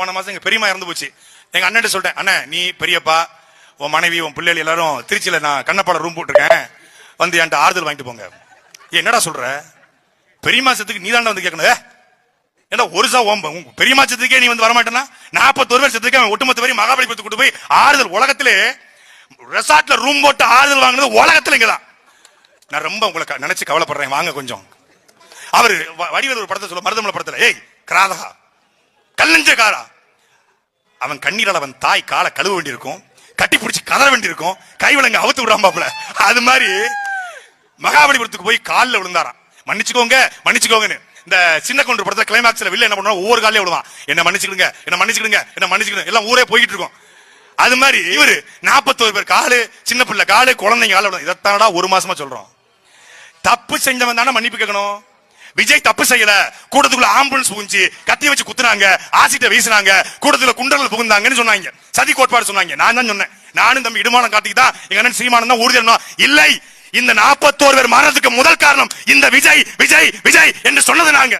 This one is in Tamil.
போன மாசம் எங்க பெரியம்மா இறந்து போச்சு. எங்க அண்ணன் சொல்லிட்டேன் அண்ணன் நீ பெரியப்பா உன் மனைவி உன் பிள்ளைகள் எல்லாரும் திருச்சியில நான் கண்ணப்பாட ரூம் போட்டிருக்கேன். வந்து என்கிட்ட ஆறுதல் வாங்கிட்டு போங்க. என்னடா சொல்ற? பெரியம்மா சத்துக்கு நீ வந்து கேட்கணும் ஏன்னா ஒரு சா ஓம்ப உங்க பெரியம்மா நீ வந்து வரமாட்டேன்னா? நாற்பத்தொரு ஒரு வருஷத்துக்கு அவன் ஒட்டுமொத்த பேரும் மகாபலிபுரத்துக்கு கொண்டு போய் ஆறுதல் உலகத்திலே ரெசார்ட்ல ரூம் போட்டு ஆறுதல் வாங்குனது உலகத்துல இங்கதான் நான் ரொம்ப உங்களை நினைச்சு கவலைப்படுறேன். வாங்க கொஞ்சம். அவர் வடிவேல் ஒரு படத்தை சொல்ல மருதமலை படத்துல ஏய் கிராதகா கல்லஞ்சக்காரா அவன் கண்ணீரால் அவன் தாய் காலை கழுவ வேண்டியிருக்கும் கட்டி பிடிச்சி கதற வேண்டியிருக்கும் கை கைவிலங்க அவுத்து விடாம அது மாதிரி மகாபலிபுரத்துக்கு போய் காலில் விழுந்தாராம். மன்னிச்சுக்கோங்க மன்னிச்சுக்கோங்கன்னு. இந்த சின்ன கொண்டு படத்துல கிளைமாக்ஸ்ல வில்ல என்ன பண்ணுவான் ஒவ்வொரு காலையும் விடுவான் என்ன மன்னிச்சுக்கிடுங்க என்ன மன்னிச்சுக்கிடுங்க என்ன மன்னிச்சுக்கிடுங்க. எல்லாம் ஊரே போயிட்டு இருக்கோம். அது மாதிரி இவரு நாற்பத்தோரு பேர் காலு சின்ன பிள்ளை காலு குழந்தைங்க கால விழும் இதைத்தானடா ஒரு மாசமா சொல்றோம். தப்பு செஞ்சவன் தானே மன்னிப்பு கேட்கணும். விஜய் தப்பு செய்யல. கூட்டத்துக்குள்ள ஆம்புலன்ஸ் புகுஞ்சு கத்தி வச்சு குத்துனாங்க ஆசிட்ட வீசினாங்க கூட்டத்துல குண்டர்கள் புகுந்தாங்கன்னு சொன்னாங்க. சதி கோட்பாடு சொன்னாங்க. நான் தான் சொன்னேன். நானும் தம்பி இடுமானம் காட்டிக்கு தான் எங்க அண்ணன் சீமானம் தான் உறுதி இல்லை. இந்த நாற்பத்தோரு பேர் மரணத்துக்கு முதல் காரணம் இந்த விஜய் விஜய் விஜய் என்று சொன்னது நாங்க.